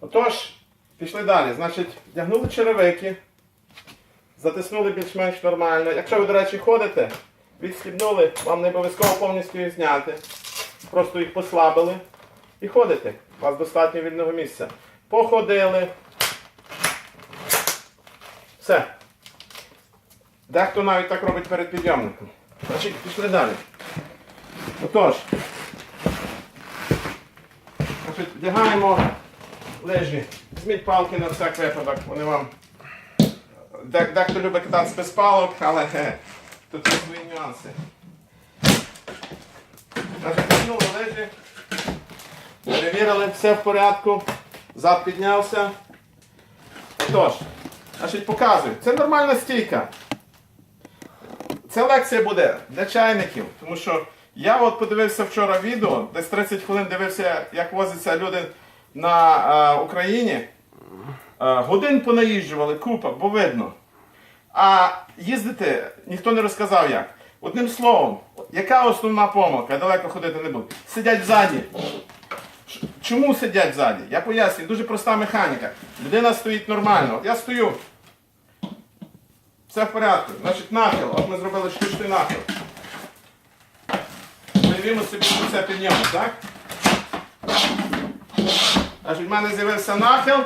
Отож, пішли далі. Значить, вдягнули черевики, затиснули більш-менш нормально. Якщо ви, до речі, ходите, відслібнули, вам не обов'язково повністю їх зняти. Просто їх послабили і ходите. У вас достатньо вільного місця. Походили. Все. Дехто навіть так робить перед підйомником. Значить, пішли далі. Отож. Вдягаємо лижі. Візьміть палки на всяк випадок, вони вам. Дехто любить кататися без палок, але хе, тут є свої нюанси. Значить, вдягнули лижі. Перевірили, все в порядку. Зад піднявся. Отож, значить, показую. Це нормальна стійка. Це лекція буде для чайників, тому що я от подивився вчора відео, десь 30 хвилин дивився, як возяться люди на е, Україні. Е, годин понаїжджували, купа, бо видно. А їздити ніхто не розказав як. Одним словом, яка основна помилка? Я далеко ходити не буду. Сидять ззаді. Чому сидять ззаді? Я пояснюю, дуже проста механіка. Людина стоїть нормально. От я стою. Все в порядку. Значить, нахил. От ми зробили штучний нахил. Уявімо собі, що це підйом, так? Значить, в мене з'явився нахил.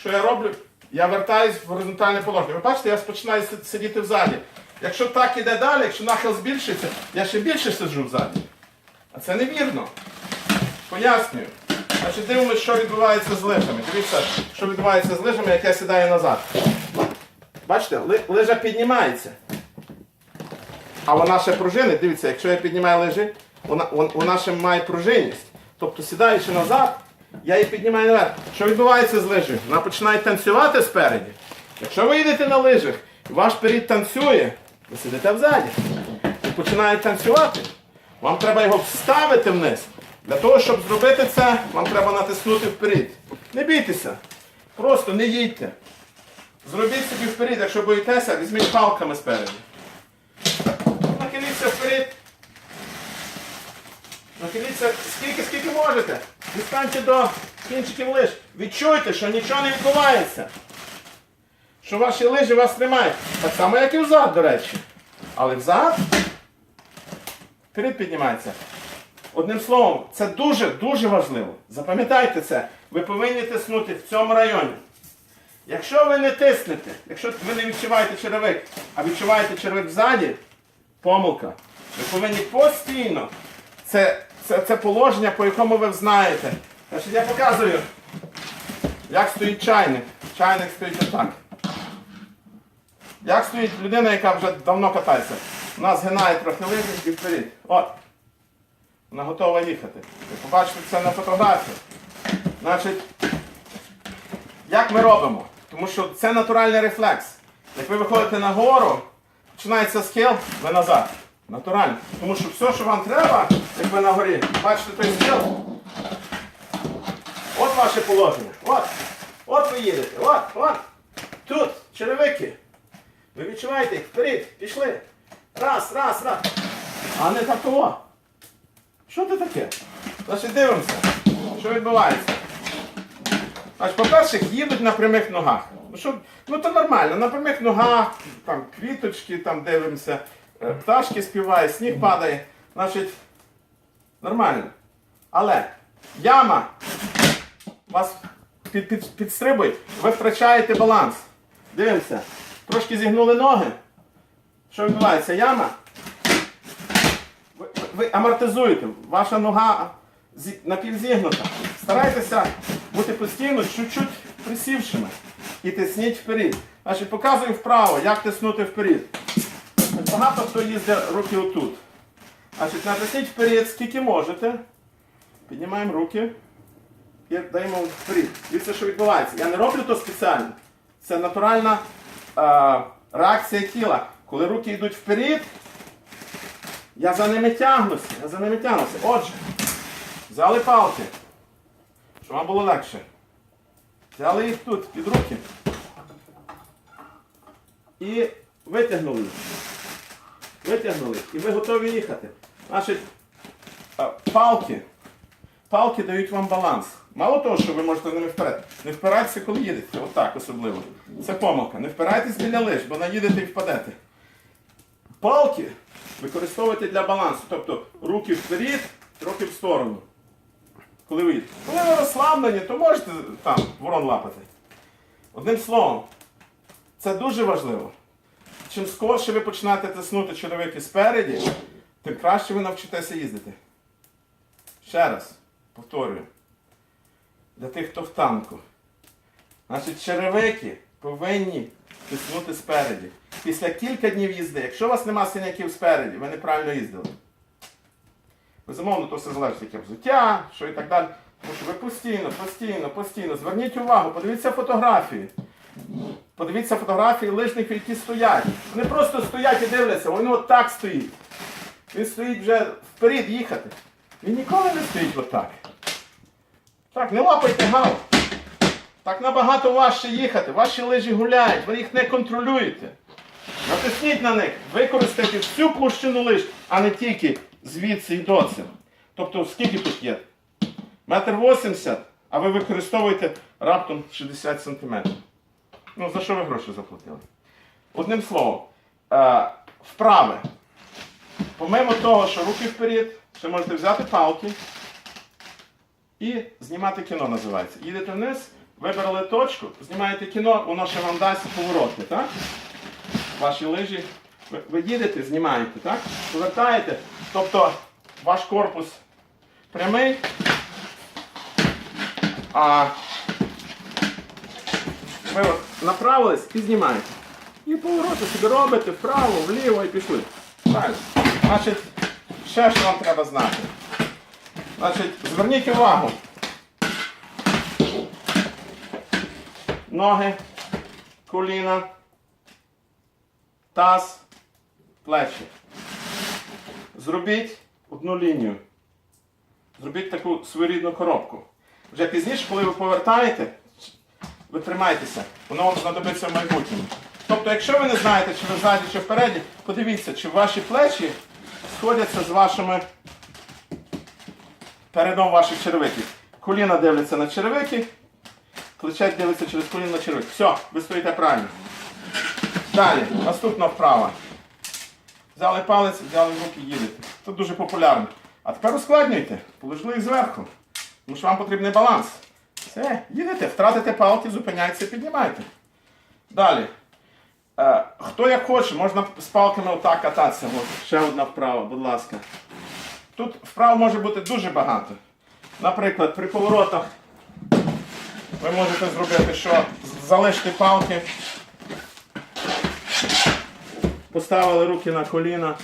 Що я роблю? Я вертаюсь в горизонтальне положення. Ви бачите, я починаю си- сидіти взаді. Якщо так іде далі, якщо нахил збільшиться, я ще більше сиджу взаді. А це невірно. Пояснюю. Значить, дивимося, що відбувається з лижами. Дивіться, що відбувається з лижами, як я сідаю назад. Бачите, ли- лижа піднімається. А вона ще пружинить. Дивіться, якщо я піднімаю лижі, вона, вона ще має пружинність. Тобто, сідаючи назад, я її піднімаю наверх. Що відбувається з лижею? Вона починає танцювати спереді. Якщо ви їдете на лижах, і ваш перід танцює, ви сидите взаді. І починає танцювати. Вам треба його вставити вниз. Для того, щоб зробити це, вам треба натиснути вперед. Не бійтеся. Просто не їдьте. Зробіть собі вперед, якщо боїтеся, візьміть палками спереду. Нахиліться вперед. Нахиліться скільки, скільки можете. Дістаньте до кінчиків лиж. Відчуйте, що нічого не відбувається. Що ваші лижі вас тримають. Так само, як і взад, до речі. Але взад вперед піднімається. Одним словом, це дуже-дуже важливо. Запам'ятайте це. Ви повинні тиснути в цьому районі. Якщо ви не тиснете, якщо ви не відчуваєте черевик, а відчуваєте черевик ззаді, помилка. Ви повинні постійно. Це, це, це положення, по якому ви знаєте. Значить, я показую, як стоїть чайник. Чайник стоїть отак. Як стоїть людина, яка вже давно катається. Вона згинає трохи лижі і вперед. От. Вона готова їхати. Ви побачите це на фотографії. Значить, як ми робимо? Тому що це натуральний рефлекс. Як ви виходите на гору, починається схил, ви назад. Натурально. Тому що все, що вам треба, як ви на горі, бачите той схил. От ваше положення. От. От ви їдете. От, от. Тут, черевики. Ви відчуваєте їх? Вперед, пішли. Раз, раз, раз. А не так того. Що це таке? Значить, дивимося, що відбувається. Значить, по-перше, їдуть на прямих ногах. Ну, що, ну то нормально, на прямих ногах, там квіточки, там дивимося, пташки співають, сніг падає. Значить, нормально. Але яма вас під, під, підстрибує, ви втрачаєте баланс. Дивимося. Трошки зігнули ноги. Що відбувається? Яма. Ви, ви- амортизуєте. Ваша нога зі- напівзігнута. Старайтеся бути постійно чуть-чуть присівшими. І тисніть вперед. Значить, показую вправо, як тиснути вперед. Багато хто їздить руки отут. Значить, натисніть вперед, скільки можете. Піднімаємо руки і даємо вперед. Дивіться, що відбувається. Я не роблю то спеціально. Це натуральна е, реакція тіла. Коли руки йдуть вперед, я за ними тягнуся. Я за ними тягнуся. Отже, взяли палки, щоб вам було легше. Взяли їх тут, під руки. І витягнули. Витягнули. І ви готові їхати. Е, палки. палки дають вам баланс. Мало того, що ви можете ними вперед. Не впирайтеся, коли їдете. Отак особливо. Це помилка. Не впирайтесь біля лиш, бо наїдете і впадете. Палки використовуйте для балансу. Тобто руки вперед, трохи в сторону. Коли ви їдете. Коли ви розслаблені, то можете там ворон лапати. Одним словом, це дуже важливо. Чим скорше ви починаєте тиснути черевики спереді, тим краще ви навчитеся їздити. Ще раз, повторюю. Для тих, хто в танку. Значить, черевики повинні тиснути спереді. Після кілька днів їзди, якщо у вас нема синяків спереді, ви неправильно їздили. Безумовно, то все залежить яке взуття, що і так далі. Тому що ви постійно, постійно, постійно. Зверніть увагу, подивіться фотографії. Подивіться фотографії лижників, які стоять. Вони просто стоять і дивляться, він от так стоїть. Він стоїть вже вперед їхати. Він ніколи не стоїть отак. Так, не лапайте гал. Так набагато важче їхати. Ваші лижі гуляють, ви їх не контролюєте. Натисніть на них, використайте всю площину лиж, а не тільки звідси і доці. Тобто, скільки тут є? Метр вісімдесят, а ви використовуєте раптом 60 сантиметрів. Ну, за що ви гроші заплатили? Одним словом, е, вправи. Помимо того, що руки вперед, ще можете взяти палки і знімати кіно називається. Їдете вниз, вибрали точку, знімаєте кіно, воно ще вам дасть повороти, так? Ваші лижі. Ви, ви їдете, знімаєте, так? Повертаєте, тобто ваш корпус прямий, а ви от направились і знімаєте. І повороти собі робите вправо, вліво і пішли. Правильно. Значить, ще що вам треба знати. Значить, зверніть увагу. Ноги, коліна, таз, плечі. Зробіть одну лінію. Зробіть таку своєрідну коробку. Вже пізніше, коли ви повертаєте, ви тримайтеся, воно вам знадобиться в майбутньому. Тобто, якщо ви не знаєте, чи ви ззаді, чи впереді, подивіться, чи ваші плечі сходяться з вашими передом ваших черевиків. Коліна дивляться на черевики, плече дивиться через коліно на черевик. Все, ви стоїте правильно. Далі, наступна вправа. Взяли палець, взяли руки, їдете. Це дуже популярно. А тепер ускладнюйте, положили їх зверху. Тому що вам потрібний баланс. Все, їдете, втратите палки, зупиняйтеся, піднімайте. Далі. Е, хто як хоче, можна з палками отак кататися. От, ще одна вправа, будь ласка. Тут вправ може бути дуже багато. Наприклад, при поворотах ви можете зробити, що залишити палки, поставили руки на коліна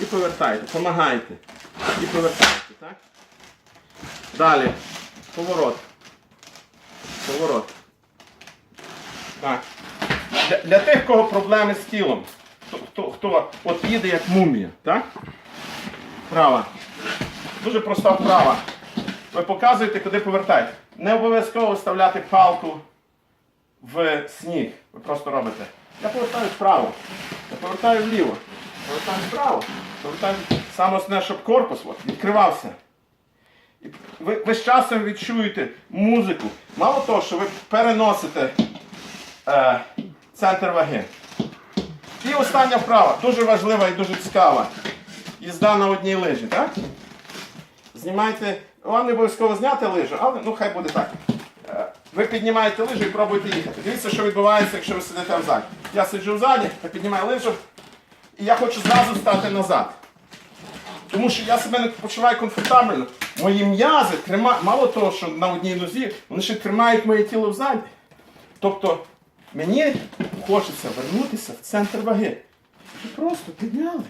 і повертайте, помагайте. І повертайте, так? Далі. Поворот. Поворот. Так. Для, для тих, кого проблеми з тілом. Хто, хто, хто от їде як мумія, так? Права. Дуже проста вправа. Ви показуєте, куди повертаєте. Не обов'язково вставляти палку в сніг. Ви просто робите. Я повертаю вправо. Я повертаю вліво. Повертаю вправо. Повертаю саме основне, щоб корпус от, відкривався. Ви, ви з часом відчуєте музику. Мало того, що ви переносите е, центр ваги. І остання вправа, дуже важлива і дуже цікава. Їзда на одній лижі, так? Знімайте, вам не обов'язково зняти лижу, але ну хай буде так. Е, Ви піднімаєте лижу і пробуєте їхати. Дивіться, що відбувається, якщо ви сидите взаді. Я сиджу взаді, я піднімаю лижу, і я хочу зразу стати назад. Тому що я себе не почуваю комфортабельно. Мої м'язи тримають, мало того, що на одній нозі, вони ще тримають моє тіло взаді. Тобто мені хочеться вернутися в центр ваги. Ви просто підняли.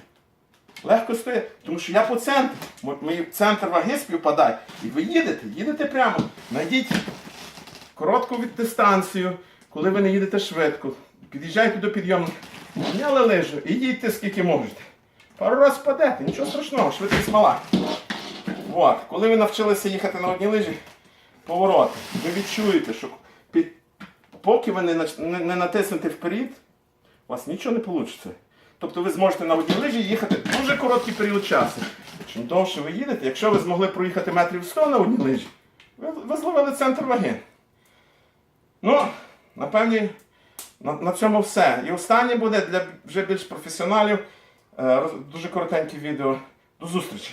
Легко стоїть, тому що я по центру. Мій центр ваги співпадає. І ви їдете, їдете прямо. Найдіть коротку від дистанцію, коли ви не їдете швидко. Під'їжджайте до підйомника, підняли лижу і їдьте скільки можете. Пару раз впадете, нічого страшного, швидкість мала. От. Коли ви навчилися їхати на одній лижі, повороти, ви відчуєте, що під... поки ви не, не натиснете вперед, у вас нічого не вийде. Тобто ви зможете на одній лижі їхати дуже короткий період часу. Чим довше ви їдете, якщо ви змогли проїхати метрів 100 на одній лижі, ви, ви зловили центр ваги. Ну, напевні, на, на цьому все. І останнє буде для вже більш професіоналів. е, Дуже коротеньке відео. До зустрічі!